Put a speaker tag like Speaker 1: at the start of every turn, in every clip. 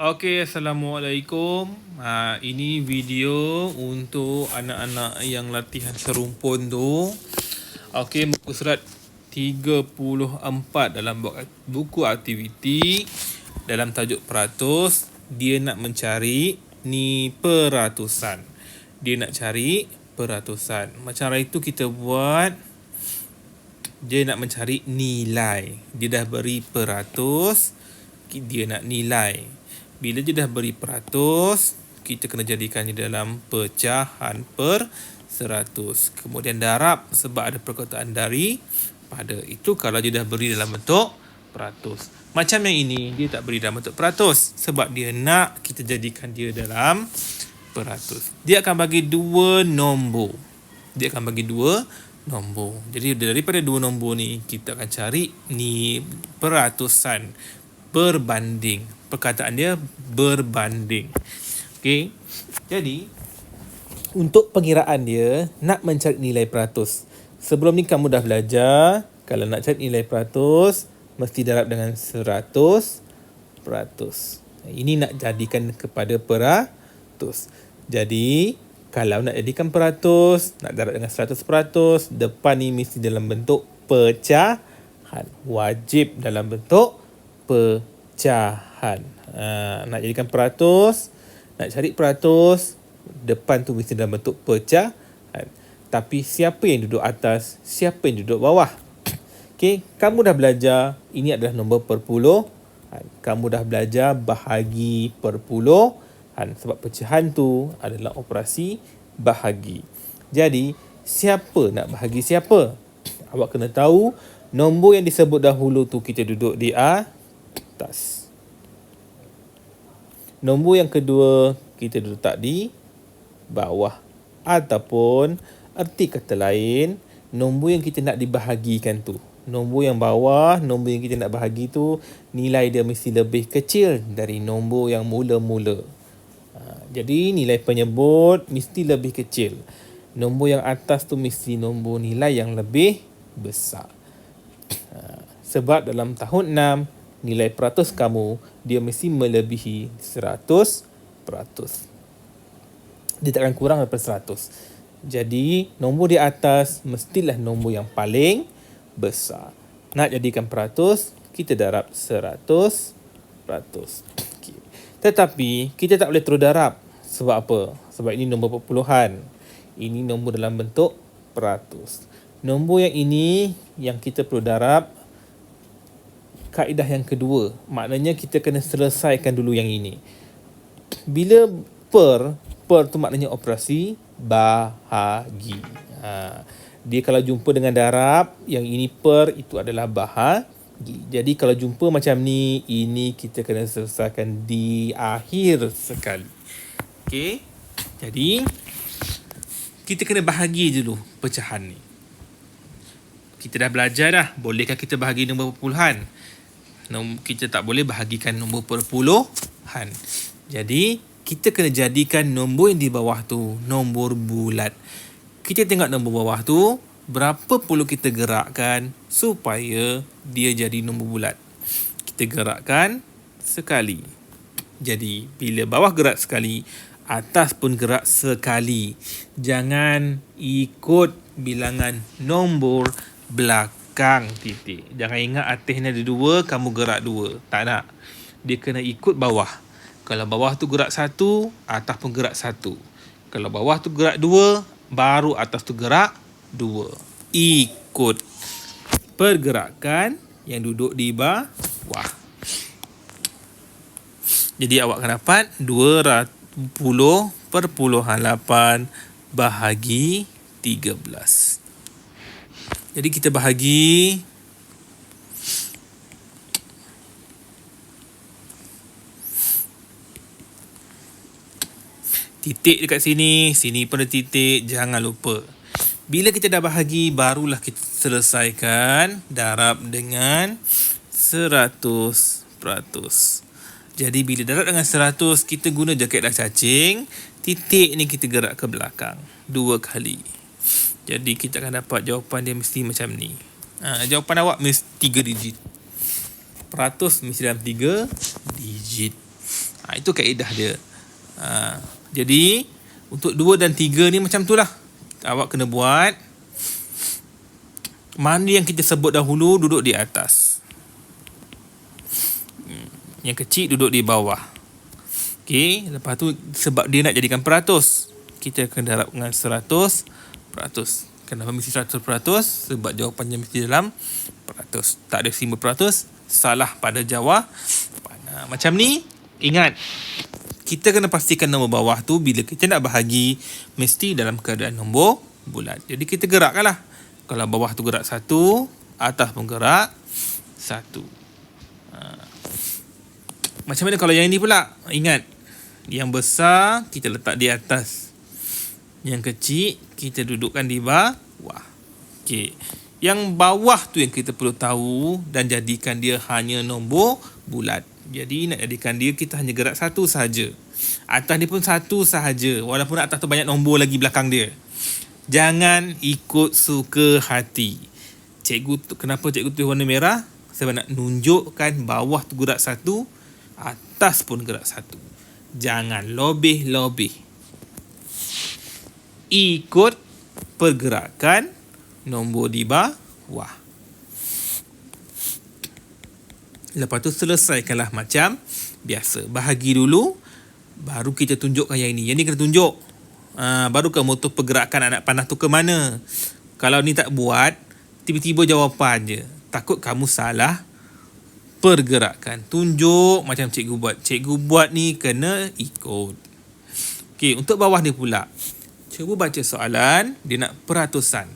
Speaker 1: Okey, Assalamualaikum. Ha, ini video untuk anak-anak yang latihan serumpun tu. Okey, muka surat 34 dalam buku aktiviti dalam tajuk peratus. Dia nak mencari ni peratusan. Dia nak cari peratusan. Macam cara itu kita buat dia nak mencari nilai. Dia dah beri peratus, dia nak nilai. Bila dia dah beri peratus, kita kena jadikannya dalam pecahan per seratus. Kemudian darab sebab ada perkataan dari pada. Itu kalau dia dah beri dalam bentuk peratus. Macam yang ini, dia tak beri dalam bentuk peratus. Sebab dia nak kita jadikan dia dalam peratus. Dia akan bagi dua nombor. Dia akan bagi dua nombor. Jadi daripada dua nombor ni, kita akan cari ni peratusan berbanding perkataan dia berbanding. Okey. Jadi untuk pengiraan dia nak mencari nilai peratus. Sebelum ni kamu dah belajar kalau nak cari nilai peratus mesti darab dengan seratus peratus. Ini nak jadikan kepada peratus. Jadi kalau nak jadikan peratus, nak darab dengan seratus peratus, depan ni mesti dalam bentuk pecahan. Wajib dalam bentuk pecahan pecahan. Ha, nak jadikan peratus, nak cari peratus, depan tu mesti dalam bentuk pecahan. Tapi siapa yang duduk atas, siapa yang duduk bawah? Okey, kamu dah belajar ini adalah nombor perpuluhan. Kamu dah belajar bahagi perpuluhan sebab pecahan tu adalah operasi bahagi. Jadi, siapa nak bahagi siapa? Awak kena tahu nombor yang disebut dahulu tu kita duduk di atas. Nombor yang kedua kita letak di bawah ataupun erti kata lain nombor yang kita nak dibahagikan tu. Nombor yang bawah, nombor yang kita nak bahagi tu nilai dia mesti lebih kecil dari nombor yang mula-mula. Ha, jadi nilai penyebut mesti lebih kecil. Nombor yang atas tu mesti nombor nilai yang lebih besar. Ha, sebab dalam tahun nilai peratus kamu dia mesti melebihi 100 peratus. Dia takkan kurang daripada 100. Jadi, nombor di atas mestilah nombor yang paling besar. Nak jadikan peratus, kita darab 100 peratus. Okay. Tetapi, kita tak boleh terus darab. Sebab apa? Sebab ini nombor perpuluhan. Ini nombor dalam bentuk peratus. Nombor yang ini yang kita perlu darab kaedah yang kedua. Maknanya kita kena selesaikan dulu yang ini. Bila per, per tu maknanya operasi bahagi. Ha. Dia kalau jumpa dengan darab, yang ini per itu adalah bahagi. Jadi kalau jumpa macam ni, ini kita kena selesaikan di akhir sekali. Okey. Jadi kita kena bahagi dulu pecahan ni. Kita dah belajar dah. Bolehkah kita bahagi nombor perpuluhan? Kita tak boleh bahagikan nombor perpuluhan. Jadi, kita kena jadikan nombor yang di bawah tu nombor bulat. Kita tengok nombor bawah tu, berapa perlu kita gerakkan supaya dia jadi nombor bulat. Kita gerakkan sekali. Jadi, bila bawah gerak sekali, atas pun gerak sekali. Jangan ikut bilangan nombor belakang belakang titik. Jangan ingat atas ni ada dua, kamu gerak dua. Tak nak. Dia kena ikut bawah. Kalau bawah tu gerak satu, atas pun gerak satu. Kalau bawah tu gerak dua, baru atas tu gerak dua. Ikut pergerakan yang duduk di bawah. Jadi awak akan dapat 200 perpuluhan 8 bahagi 13. Jadi kita bahagi titik dekat sini, sini pun ada titik, jangan lupa. Bila kita dah bahagi, barulah kita selesaikan darab dengan 100%. Jadi bila darab dengan 100, kita guna jaket dah cacing, titik ni kita gerak ke belakang dua kali. Jadi kita akan dapat jawapan dia mesti macam ni. Ha, jawapan awak mesti 3 digit. Peratus mesti dalam 3 digit. Ha, itu kaedah dia. Ha, jadi untuk dua dan tiga ni macam tu lah. Awak kena buat. Mana yang kita sebut dahulu duduk di atas. Hmm, yang kecil duduk di bawah. Okay. Lepas tu sebab dia nak jadikan peratus. Kita akan darab dengan seratus peratus. Kenapa mesti seratus peratus? Sebab jawapannya mesti dalam peratus. Tak ada lima peratus. Salah pada jawab. Macam ni, ingat kita kena pastikan nombor bawah tu bila kita nak bahagi mesti dalam keadaan nombor bulat. Jadi kita gerakkanlah. Kalau bawah tu gerak satu, atas pun gerak satu. Ha. Macam mana kalau yang ini pula? Ingat, yang besar kita letak di atas. Yang kecil kita dudukkan di bawah. Okey. Yang bawah tu yang kita perlu tahu dan jadikan dia hanya nombor bulat. Jadi nak jadikan dia kita hanya gerak satu sahaja. Atas ni pun satu sahaja walaupun atas tu banyak nombor lagi belakang dia. Jangan ikut suka hati. Cikgu tu kenapa cikgu tu warna merah? Sebab nak nunjukkan bawah tu gerak satu, atas pun gerak satu. Jangan lobih-lobih. Ikut pergerakan nombor di bawah. Lepas tu selesaikanlah macam biasa. Bahagi dulu, baru kita tunjukkan yang ini. Yang ni kena tunjuk. Ha, baru kamu tu pergerakan anak panah tu ke mana. Kalau ni tak buat, tiba-tiba jawapan je. Takut kamu salah pergerakan. Tunjuk macam cikgu buat. Cikgu buat ni kena ikut. Okey, untuk bawah ni pula. Cuba baca soalan, dia nak peratusan.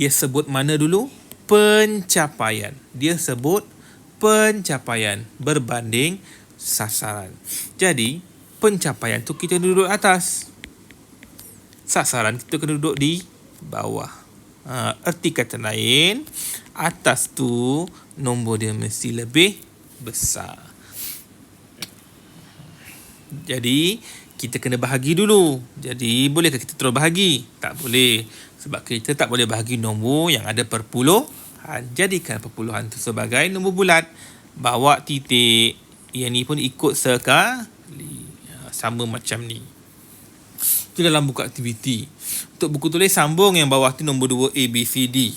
Speaker 1: Dia sebut mana dulu? Pencapaian. Dia sebut pencapaian berbanding sasaran. Jadi, pencapaian tu kita duduk atas. Sasaran kita kena duduk di bawah. Ha, erti kata lain, atas tu nombor dia mesti lebih besar. Jadi, kita kena bahagi dulu. Jadi, bolehkah kita terus bahagi? Tak boleh. Sebab kita tak boleh bahagi nombor yang ada perpuluh jadikan perpuluhan itu sebagai nombor bulat. Bawa titik. Yang ni pun ikut sekali. Ya, sama macam ni. Itu dalam buku aktiviti. Untuk buku tulis sambung yang bawah tu nombor 2 A B C D.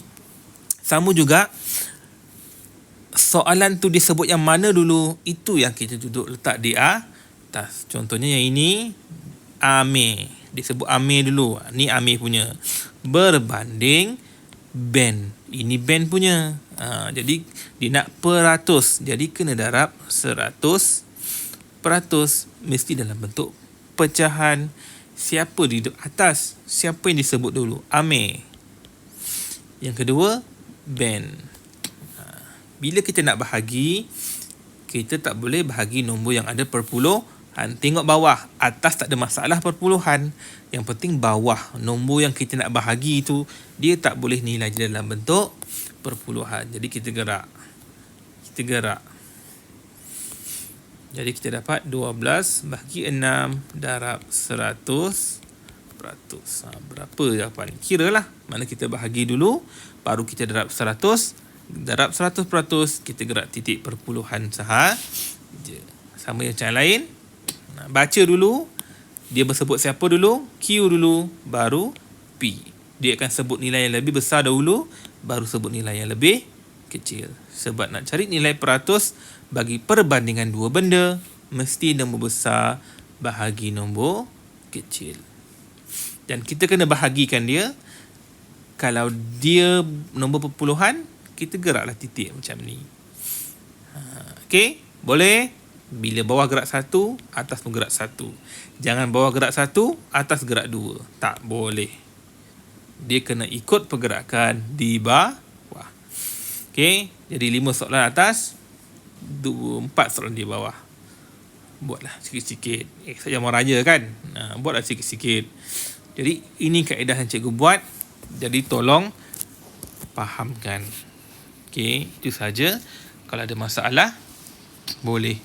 Speaker 1: Sama juga soalan tu disebut yang mana dulu? Itu yang kita duduk letak di atas contohnya yang ini Amir disebut Amir dulu ni Amir punya berbanding band. Ini band punya. Ha, jadi dia nak peratus. Jadi kena darab seratus peratus. Mesti dalam bentuk pecahan. Siapa di atas? Siapa yang disebut dulu? Ame. Yang kedua, band. Ha, bila kita nak bahagi, kita tak boleh bahagi nombor yang ada perpuluh. Tengok bawah. Atas tak ada masalah perpuluhan. Yang penting bawah. Nombor yang kita nak bahagi itu, dia tak boleh nilai dalam bentuk perpuluhan. Jadi kita gerak. Kita gerak. Jadi kita dapat 12 bagi 6 darab 100 peratus. Ha, berapa jawapan? Kira lah. Mana kita bahagi dulu. Baru kita darab 100. Darab 100 peratus. Kita gerak titik perpuluhan sahaja. Sama yang lain baca dulu dia bersebut siapa dulu? Q dulu baru P. Dia akan sebut nilai yang lebih besar dahulu baru sebut nilai yang lebih kecil. Sebab nak cari nilai peratus bagi perbandingan dua benda mesti nombor besar bahagi nombor kecil. Dan kita kena bahagikan dia kalau dia nombor perpuluhan kita geraklah titik macam ni. Ha, Okay, boleh bila bawah gerak satu, atas pun gerak satu. Jangan bawah gerak satu, atas gerak dua. Tak boleh. Dia kena ikut pergerakan di bawah. Okey, jadi lima soalan atas, dua, empat soalan di bawah. Buatlah sikit-sikit. Eh, saya mau raja kan? Ha, buatlah sikit-sikit. Jadi, ini kaedah yang cikgu buat. Jadi, tolong fahamkan. Okey, itu saja. Kalau ada masalah, boleh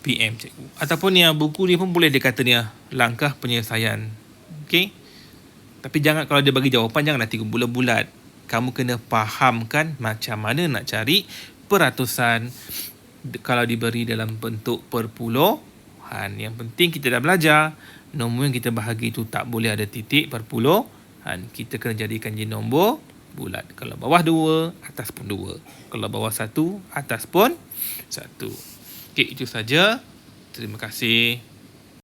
Speaker 1: PM cikgu. Ataupun ni buku ni pun boleh dikata ni langkah penyelesaian. Okey. Tapi jangan kalau dia bagi jawapan jangan nanti bulat-bulat. Kamu kena fahamkan macam mana nak cari peratusan kalau diberi dalam bentuk perpuluhan. Yang penting kita dah belajar nombor yang kita bahagi itu tak boleh ada titik perpuluhan. Kita kena jadikan je nombor bulat. Kalau bawah dua, atas pun dua. Kalau bawah satu, atas pun satu. Okey, itu saja. Terima kasih.